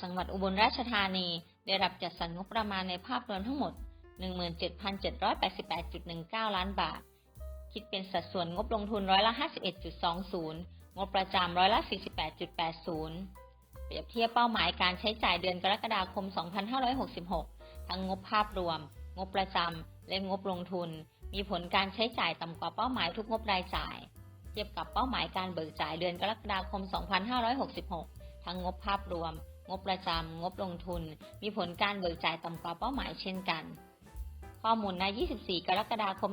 จังหวัดอุบลราชธานี ได้รับจัดสรรงบประมาณในภาพรวมทั้งหมด 17,788.19 ล้านบาท คิดเป็นสัดส่วนงบลงทุนร้อยละ 51.20 งบประจำร้อยละ 48.80 เปรียบเทียบเป้าหมายการใช้จ่ายเดือนกรกฎาคม 2566 ทั้งงบภาพรวม งบประจำ และงบลงทุน มีผลการใช้จ่ายต่ำกว่าเป้าหมายทุกงบรายจ่าย เทียบกับเป้าหมายการเบิกจ่ายเดือนกรกฎาคม 2566 ทั้งงบภาพรวม งบประจำ งบลงทุน มีผลการเบิกจ่ายต่ำกว่าเป้าหมายเช่นกัน ข้อมูลใน24 กรกฎาคม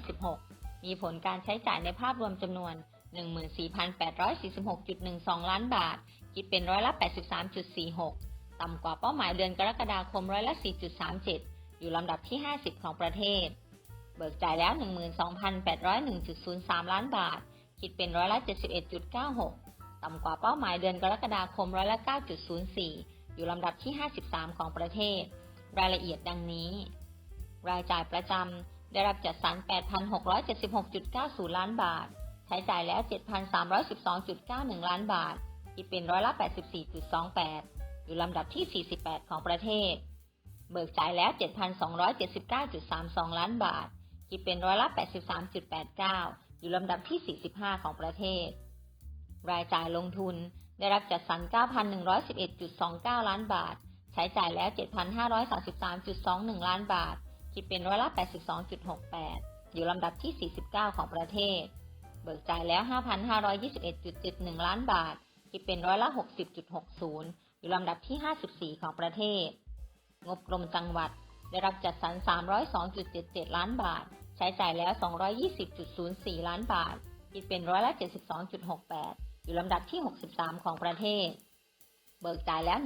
2566 มีผลการใช้จ่ายในภาพรวมจำนวน 14,846.12 ล้านบาท คิดเป็นร้อยละ 83.46 ต่ำกว่าเป้าหมายเดือนกรกฎาคมร้อยละ 4.37 อยู่ลำดับที่ 50 ของประเทศ เบิกจ่ายแล้ว 12,801.03 ล้านบาท คิดเป็นร้อยละ 71.96 ต่ำกว่าเป้าหมายเดือนกรกฎาคมร้อยละ 9.04 อยู่ลำดับที่ 53 ของประเทศ รายละเอียดดังนี้ รายจ่ายประจำได้รับจัดสรร 8,676.90 ล้านบาท ใช้จ่ายแล้ว 7,312.91 ล้านบาทคิดเป็นร้อยละ 84.28 อยู่ลำดับที่ 48 ของประเทศ เบิกจ่ายแล้ว 7,279.32 ล้านบาทคิดเป็นร้อยละ 83.89 อยู่ลำดับที่ 45 ของประเทศ รายจ่ายลงทุน ได้รับจัดสรร 9,111.29 ล้านบาท ใช้จ่ายแล้ว 7,533.21 ล้านบาท คิดเป็นร้อยละ 82.68 อยู่ลำดับที่ 49 ของประเทศ เบิกจ่ายแล้ว 5,521.71 ล้านบาท คิดเป็นร้อยละ 60.60 อยู่ลำดับที่ 54 ของประเทศ งบกรมจังหวัด ได้รับจัดสรร 302.77 ล้านบาท ใช้จ่ายแล้ว 220.04 ล้านบาทคิดเป็นร้อยละ 72.68 อยู่ลำดับที่ 63 ของประเทศ เบิกจ่ายแล้ว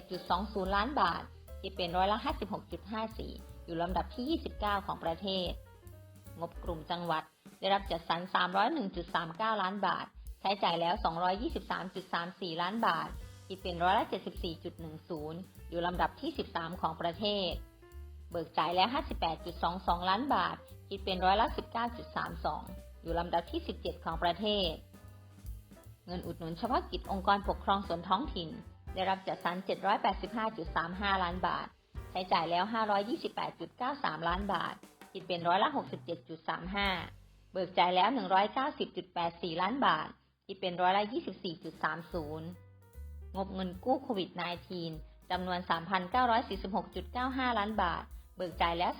171.20 ล้านบาท คิดเป็นร้อยละ 56.54 อยู่ลำดับที่ 29 ของประเทศ งบกลุ่มจังหวัดได้รับจัดสรร 301.39 ล้านบาท ใช้จ่ายแล้ว 223.34 ล้านบาท คิดเป็นร้อยละ 74.10 อยู่ลำดับที่ 13 ของประเทศ เบิกจ่ายแล้ว 58.22 ล้านบาท คิดเป็นร้อยละ 19.32 อยู่ลำดับที่ 17 ของประเทศ เงินอุดหนุนเฉพาะกิจองค์กรปกครองส่วนท้องถิ่น ได้รับจัดสรร 785.35 ล้านบาท ใช้จ่ายแล้ว 528.93 ล้านบาท คิดเป็นร้อยละ 67.35 เบิกจ่ายแล้ว 190.84 ล้านบาท คิดเป็นร้อยละ 24.30 งบเงินกู้โควิด -19 จำนวน 3,946.95 ล้านบาท เบิกจ่ายแล้ว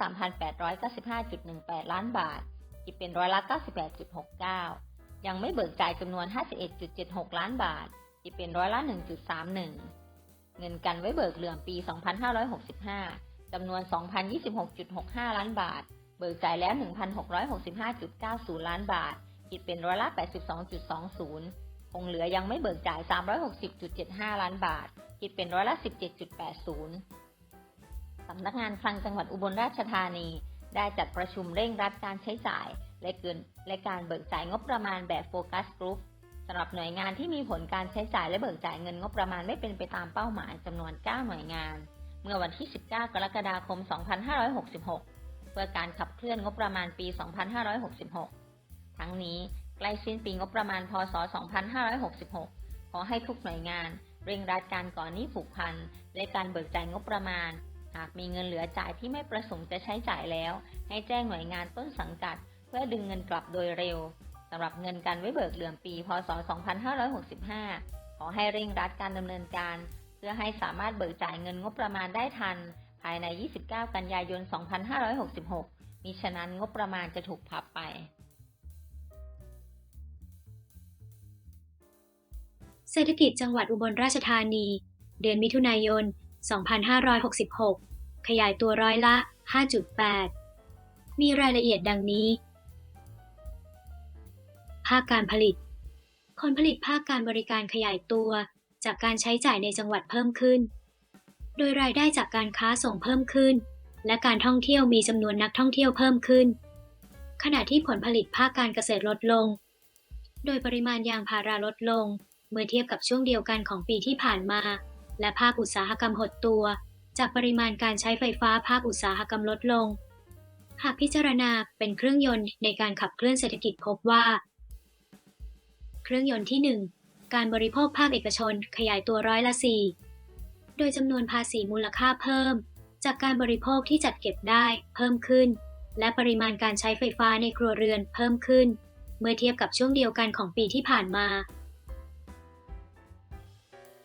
3,895.18 ล้านบาท คิดเป็นร้อยละ 98.69 ยังไม่เบิกจ่ายจำนวน 51.76 ล้านบาทคิดเป็นร้อยละ1.31 เงินกันไว้เบิกเหลื่อมปี 2565 จำนวน 2,026.65 ล้านบาท เบิกจ่ายแล้ว 1,665.90 ล้านบาทคิดเป็นร้อยละ 82.20 คงเหลือยังไม่เบิกจ่าย 360.75 ล้านบาทคิดเป็นร้อยละ 17.80 สำนักงานคลังจังหวัดอุบลราชธานี ได้จัดประชุมเร่งรัดการใช้จ่าย และเกินและการเบิกจ่ายงบประมาณแบบโฟกัสกรุ๊ปสำหรับหน่วยงานที่มีผลการใช้จ่ายและเบิกจ่ายเงินงบประมาณไม่เป็นไปตามเป้าหมายจำนวน 9 หน่วยงาน เมื่อวันที่ 19 กรกฎาคม 2566 เพื่อการขับเคลื่อนงบประมาณปี 2566 ทั้งนี้ใกล้สิ้นปีงบประมาณ พศ 2566 ขอให้ทุกหน่วยงาน เร่งรัดการก่อนหนี้ผูกพัน และการเบิกจ่ายงบประมาณ หากมีเงินเหลือจ่ายที่ไม่ประสงค์จะใช้จ่ายแล้ว ให้แจ้งหน่วยงานต้นสังกัด เพื่อดึงเงินกลับโดยเร็วสำหรับเงินการไว้เบิกเหลื่อมปี พศ 2565 ขอให้เร่งรัดการดำเนินการ เพื่อให้สามารถเบิกจ่ายเงินงบประมาณได้ทัน ภายใน 29 กันยายน 2566 มิฉะนั้นงบประมาณจะถูกพับไป เศรษฐกิจจังหวัดอุบลราชธานี เดือนมิถุนายน 2566 ขยายตัวร้อยละ 5.8 มีรายละเอียดดังนี้ ภาคการผลิตผลผลิตภาคการบริการขยายตัว จากการใช้จ่ายในจังหวัดเพิ่มขึ้น โดยรายได้จากการค้าส่งเพิ่มขึ้น และการท่องเที่ยวมีจำนวนนักท่องเที่ยวเพิ่มขึ้น ขณะที่ผลผลิตภาคการเกษตรลดลง โดยปริมาณยางพาราลดลง เมื่อเทียบกับช่วงเดียวกันของปีที่ผ่านมา และภาคอุตสาหกรรมหดตัว จากปริมาณการใช้ไฟฟ้าภาคอุตสาหกรรมลดลงหากพิจารณาเป็นเครื่องยนต์ในการขับเคลื่อนเศรษฐกิจพบว่า เครื่องยนต์ที่ 1 การบริโภคภาคเอกชนขยายตัวร้อยละ 4 โดยจำนวนภาษีมูลค่าเพิ่ม จากการบริโภคที่จัดเก็บได้เพิ่มขึ้น และปริมาณการใช้ไฟฟ้าในครัวเรือนเพิ่มขึ้น เมื่อเทียบกับช่วงเดียวกันของปีที่ผ่านมา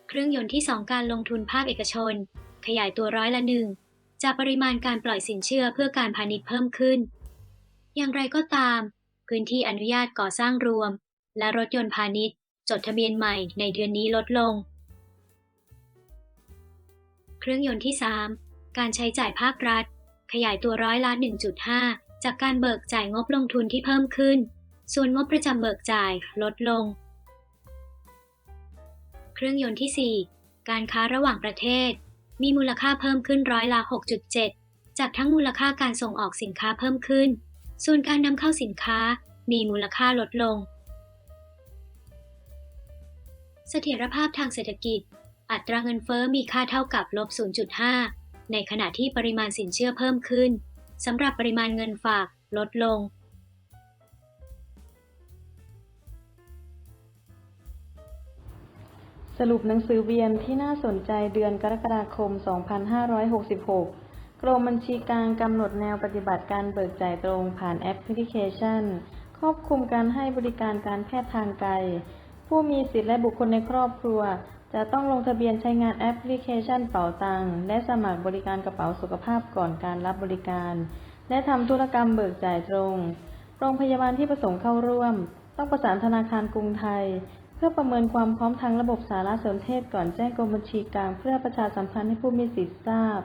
เครื่องยนต์ที่ 2 การลงทุนภาคเอกชน ขยายตัวร้อยละหนึ่งจากปริมาณการปล่อยสินเชื่อเพื่อการพาณิชย์เพิ่มขึ้น อย่างไรก็ตาม พื้นที่อนุญาตก่อสร้างรวม และรถยนต์พาณิชย์ จดทะเบียนใหม่ในเดือนนี้ลดลง เครื่องยนต์ที่ 3 การใช้จ่ายภาครัฐ ขยายตัวร้อยละ 1.5 จากการเบิกจ่ายงบลงทุนที่เพิ่มขึ้น ส่วนงบประจำเบิกจ่ายลดลง เครื่องยนต์ที่ 4 การค้าระหว่างประเทศ มีมูลค่าเพิ่มขึ้นร้อยละ 6.7 จากทั้งมูลค่าการส่งออกสินค้าเพิ่มขึ้น ส่วนการนำเข้าสินค้ามีมูลค่าลดลง เสถียรภาพทางเศรษฐกิจ อัตราเงินเฟ้อมีค่าเท่ากับลบ 0.5 ในขณะที่ปริมาณสินเชื่อเพิ่มขึ้นสำหรับปริมาณเงินฝากลดลง สรุปหนังสือเวียนที่น่าสนใจเดือนกรกฎาคม 2566 กรมบัญชีกลางกำหนดแนวปฏิบัติการเบิกจ่ายตรงผ่านแอปพลิเคชัน ครอบคลุมการให้บริการการแพทย์ทางไกล ผู้มีสิทธิและบุคคลในครอบครัว จะต้องลงทะเบียนใช้งานแอปพลิเคชันเป๋าตังค์และสมัครบริการกระเป๋าสุขภาพก่อนการรับบริการ และทำธุรกรรมเบิกจ่ายตรง โรงพยาบาลที่ประสงค์เข้าร่วม ต้องประสานธนาคารกรุงไทย เพื่อประเมินความพร้อมทางระบบสารสนเทศก่อนแจ้งกรมบัญชีกลางเพื่อประชาสัมพันธ์ให้ผู้มีสิทธิ์ทราบ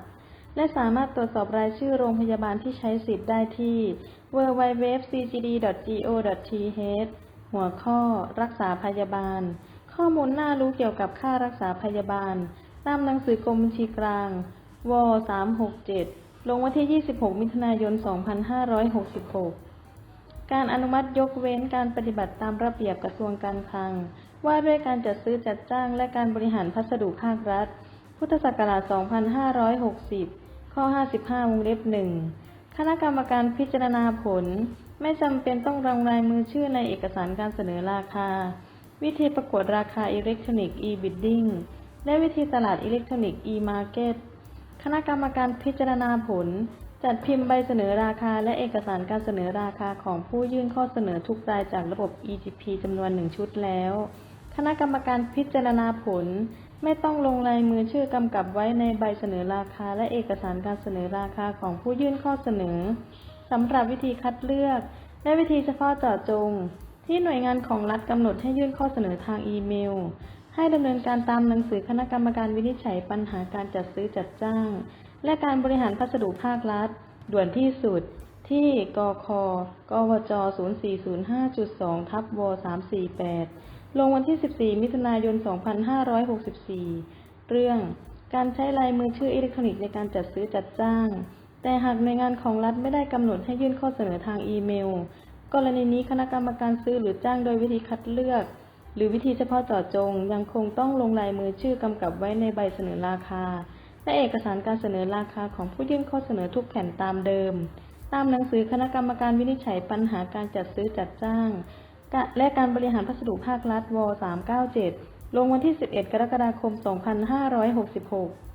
และสามารถตรวจสอบรายชื่อโรงพยาบาลที่ใช้สิทธิ์ได้ที่ www.cgd.go.th หัวข้อ รักษาพยาบาล ข้อมูลน่ารู้เกี่ยวกับค่ารักษาพยาบาล ตามหนังสือกรมบัญชีกลาง ว 367 ลงวันที่ 26 มิถุนายน 2566 การอนุมัติยกเว้นการปฏิบัติตามระเบียบกระทรวงการคลัง ว่าด้วยการจัดซื้อจัดจ้างและการบริหารพัสดุภาครัฐ พุทธศักราช 2560 ข้อ 55 วงเล็บ 1 คณะกรรมการพิจารณาผล ไม่จำเป็นต้องลงลายมือชื่อในเอกสารการเสนอราคา วิธีประกวดราคาอิเล็กทรอนิกส์ e-bidding และวิธีตลาดอิเล็กทรอนิกส์ e-market คณะกรรมการพิจารณาผล จัดพิมพ์ใบเสนอราคา และเอกสารการเสนอราคาของผู้ยื่นข้อเสนอทุกรายจากระบบ EGP จำนวนหนึ่งชุดแล้ว คณะกรรมการพิจารณาผล ไม่ต้องลงลายมือชื่อกำกับไว้ในใบเสนอราคา และเอกสารการเสนอราคาของผู้ยื่นข้อเสนอ สำหรับวิธีคัดเลือก และวิธีเฉพาะเจาะจง ที่หน่วยงานของรัฐกำหนดให้ยื่นข้อเสนอทางอีเมล ให้ดำเนินการตามหนังสือคณะกรรมการวินิจฉัยปัญหาการจัดซื้อจัดจ้าง และการบริหารพัสดุภาครัฐ ด่วนที่สุด ที่กคกวจ 0405.2ทับว348 ลงวันที่ 14 มิถุนายน 2564 เรื่องการใช้ลายมือชื่ออิเล็กทรอนิกส์ในการจัดซื้อจัดจ้าง แต่หากหน่วยงานของรัฐไม่ได้กำหนดให้ยื่นข้อเสนอทางอีเมล กรณีนี้คณะกรรมการซื้อหรือจ้างโดยวิธีคัดเลือก หรือวิธีเฉพาะเจาะจง ยังคงต้องลงลายมือชื่อกำกับไว้ในใบเสนอราคา และเอกสารการเสนอราคาของผู้ยื่นข้อเสนอทุกแผ่นตามเดิม ตามหนังสือคณะกรรมการวินิจฉัยปัญหาการจัดซื้อจัดจ้าง และการบริหารพัสดุภาครัฐว397 ลงวันที่ 11 กรกฎาคม 2566